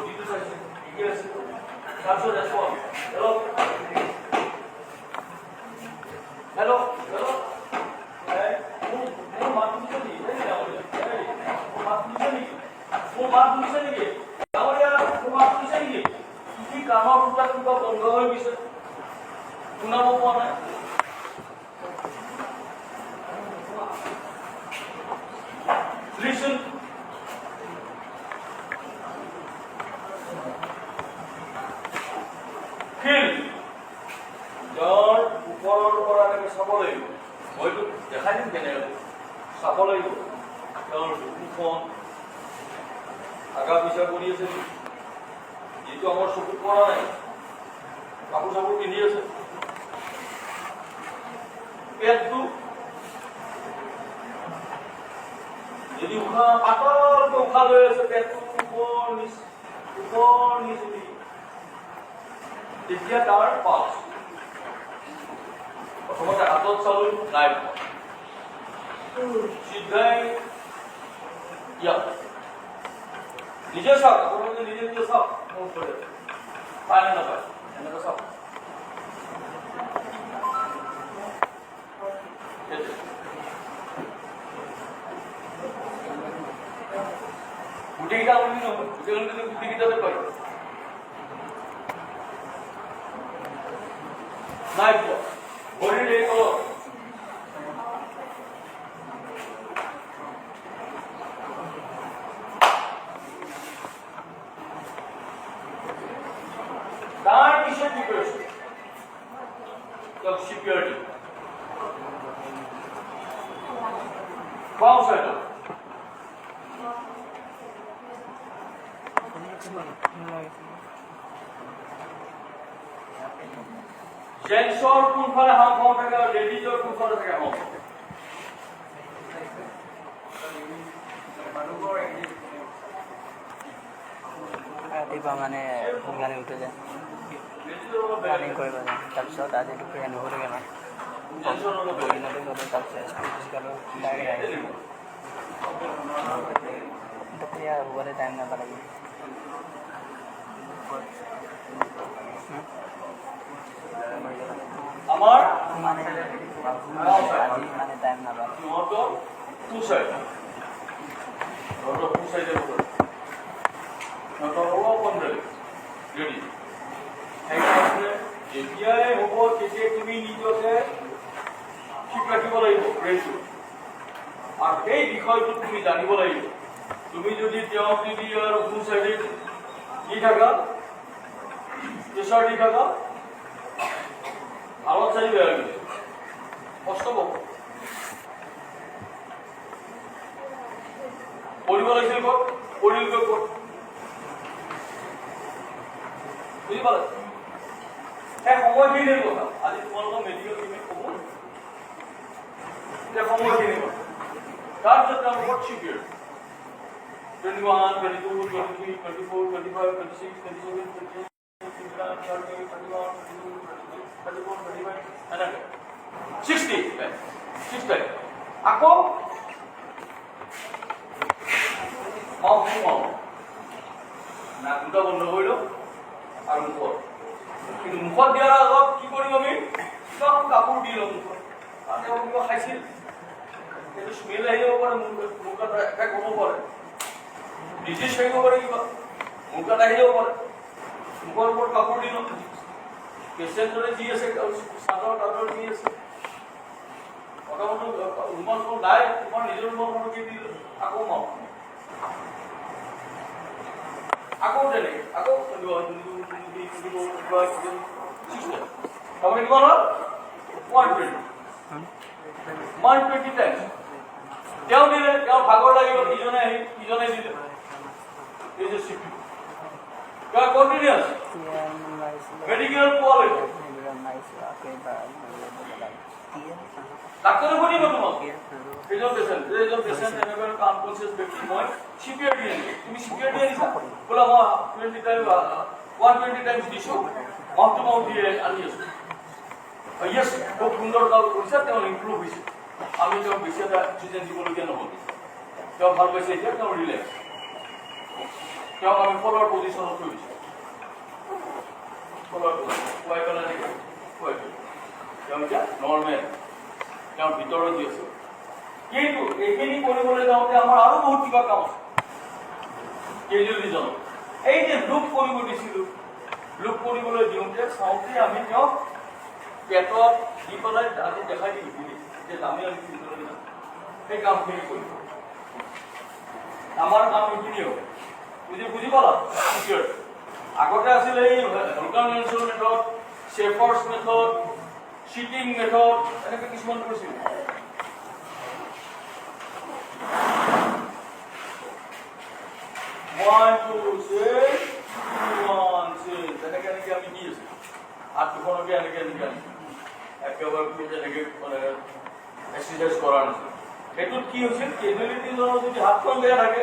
우리도 사실 얘기할 수 있고 잠시만요 소원 열어 열어 열어 तुमनामा कौन है Listen. মইতো দেখাই দিম কেনেকৈ চাব লাগিব। তেওঁৰ বুকুখন আগা পিছা কৰি আছে যিটো আমাৰ চকুত পৰা নাই। কাপোৰ চাপোৰ পিন্ধি আছে। পেটটো। যদি উশাহ পাতলকৈ উশাহ লৈ আছে পেটটো, ওপৰ নিচ ওপৰ নিচ তেতিয়া তাৰ পাছ প্ৰথমতে হাতত চালো নাই। পোৱা। চিধাই ইয়াত নিজে চাওক, আপোনালোকে নিজে নিজে মোৰ ওচৰতে পায় নে নাপায়? এনেকৈ সেইটোৱে। গোটেইকেইটা বুলি নহয় গোটেইকেইটা গোটেইকেইটাতে পাই নাই পোৱা ভৰিৰ এই তলত তাৰ পিছত তেওঁক চিকিউৰিটি বাওঁ চাইডত জেন্সৰ কোনফালে হাওঁফাওঁ থাকে আৰু লেডিজৰ কোনফালে থাকে হাওঁফাওঁ ৰাতিপুৱা মানে সোনকালে উঠে যায়। ৰানিং কৰিব যায় তাৰপিছত আজি দুপৰীয়া নুশুধেগে মানে জেন্সৰ অলপ বেয়া দিনতে গ'লো তাৰপিছত স্কুল ফিজিকেলো ডাইৰেক্ট আহিলোঁ দুপৰীয়া শুবলৈ টাইম নাপালে সেইকাৰণে যেতিয়াই হ'ব তেতিয়াই তুমি নিজকে ঠিক ৰাখিব লাগিব ব্ৰেইনটো আৰু সেই বিষয়টো তুমি জানিব লাগিব। তুমি যদি তেওঁক যদি আৰু টু চাইডে দি থাকা প্ৰেছাৰ দি থাকা আলত চাই বেয়া গৈছে কষ্ট পাব। পঢ়িব লাগিছিল ক'ত পঢ়িলগৈ ক'ত বুজি পালে? সেই সময়খিনিৰ কথা? আজি তোমালোকৰ মেডিকেল টিমে ক'ব। সেই সময়খিনিৰ কথা তাৰপিছত তেওঁলোকৰ secure twenty one twenty two twenty three twenty four twenty five twenty six twenty seven twenty eight দুটা বন্ধ কৰি আৰু মুখত কিন্তু মুখত দিয়াৰ আগত কি কৰিম আমি একদম কাপোৰ দি লওঁ মুখত কিবা খাইছিল সেইটো স্মেল আহি যাব পাৰে মুখ মুখত এফেক্ট হ'ব পাৰে ডিজিজ থাকিব পাৰে কিবা মুখত আহি যাব পাৰে ওপৰত কাপোৰ দি লওঁ পেচেণ্টৰে যি আছে চাদৰ তাদৰ যি আছে। মোটামুটি নাই, তোমাৰ নিজৰ দি দিলোঁ। আকৌ আকৌ আকৌ তাৰমানে কিমান টুৱেণ্টি টাইমছ তেওঁ দিলে, তেওঁ ভাগৰ লাগিব ইজনে আহি, ইজনে দিলে। এই যে চিপি কণ্টিনিউছ মেডিকেল পোৱালৈকে ডাক্তৰে সুধিব তোমাক এইজন পেচেণ্ট এইজন পেচেণ্ট এনেকৈ আনকনচিয়াছ ব্যক্তি মই চিপিআৰ দি আনিছোঁ তুমি চিপিআৰ দি আনিছা বোলে মই twenty time one twenty times দিছোঁ। মাহটো মাহ দিয়ে আনি আছোঁ য়েছ খুব সুন্দৰ কাম কৰিছে তেওঁ ইম্প্ৰুভ হৈছে আমি তেওঁক বেছি এটা অক্সিজেন তেওঁ ভালো পাইছে, এতিয়া তেওঁ ৰিলেক্স তেওঁক আমি থৈ দিছোঁ ফলৰ পজিশ্যন খুৱাই পেলাই নেকি খুৱাই দিওঁ তেওঁ এতিয়া নৰ্মেল তেওঁৰ ভিতৰত দি আছে কিন্তু এইখিনি কৰিবলৈ যাওঁতে আমাৰ আৰু বহুত কিবা কাম আছে। কেজুৱেলিজনক এই যে লোক কৰিব দিছিলোঁ। লোক কৰিবলৈ দিওঁতে চাওঁতে আমি তেওঁক পেটত দি পেলাই আজি দেখাই বুলি। যে আমি আমি ভিতৰলৈ যাম সেই কামখিনি কৰিব। আমাৰ কাম এইখিনি হ'ব। বুজি বুজি পালা? Clear? আগতে আছিলে এই ভলকান মেথড চেফাৰ্ছ মেথড চিটিং মেথড এনেকৈ কিছুমান কৰিছিল। ছিক্স এনেকৈ এনেকৈ আমি দি আছোঁ হাত দুখনকে এনেকৈ এনেকৈ একেবাৰে খুব মানে এক্সাৰচাইজ কৰাৰ নিচিনা সেইটোত কি হৈছিল? কেজুৱেলিটিজনৰ যদি হাতখন বেয়া থাকে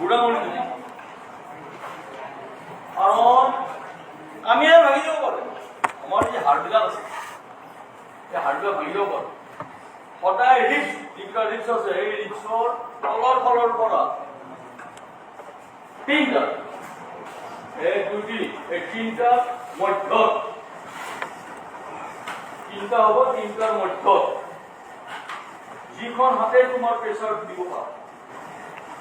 বুঢ়া কাৰণ কামিয়ে ভাঙি যাব পাৰে। আমাৰ যে হাড়বিলাক আছে এই হাড়বিলাক ভাঙি যাব পাৰে। সদায় ৰিক্স যিকেইটা ৰিক্স আছে এই ৰিক্সৰ তলৰ ফালৰ পৰা তিনটা এক দুটি এই তিনটা মধ্যত তিনটা হ'ব তিনটাৰ মধ্যত যিখন হাতে তোমাৰ প্ৰেছাৰ দিব পাৰা।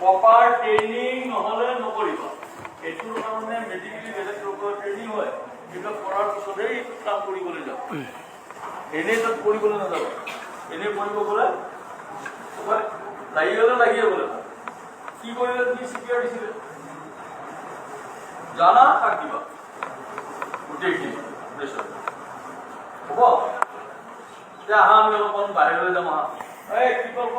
প্ৰপাৰ ট্ৰেইনিং নহ'লে নকৰিবা। এইটোৰ কাৰণে মেডিকেলি বেলেগ প্ৰকাৰ ট্ৰেইনিং হয় এইবিলাক কৰাৰ পিছতহে এইটো কাম কৰিবলৈ যাব। এনেই তাত কৰিবলৈ নাযাবা। এনেই কৰিব গ'লে লাগি গ'লে লাগিয়ে গ'লে। কি কৰিলে তুমি চিপিয়াৰ দিছিলে? জানা তাক দিবা গোটেইখিনি হ'ব? এতিয়া আহা আমি অলপমান বাহিৰলৈ যাম আহা। এই কি কৰিব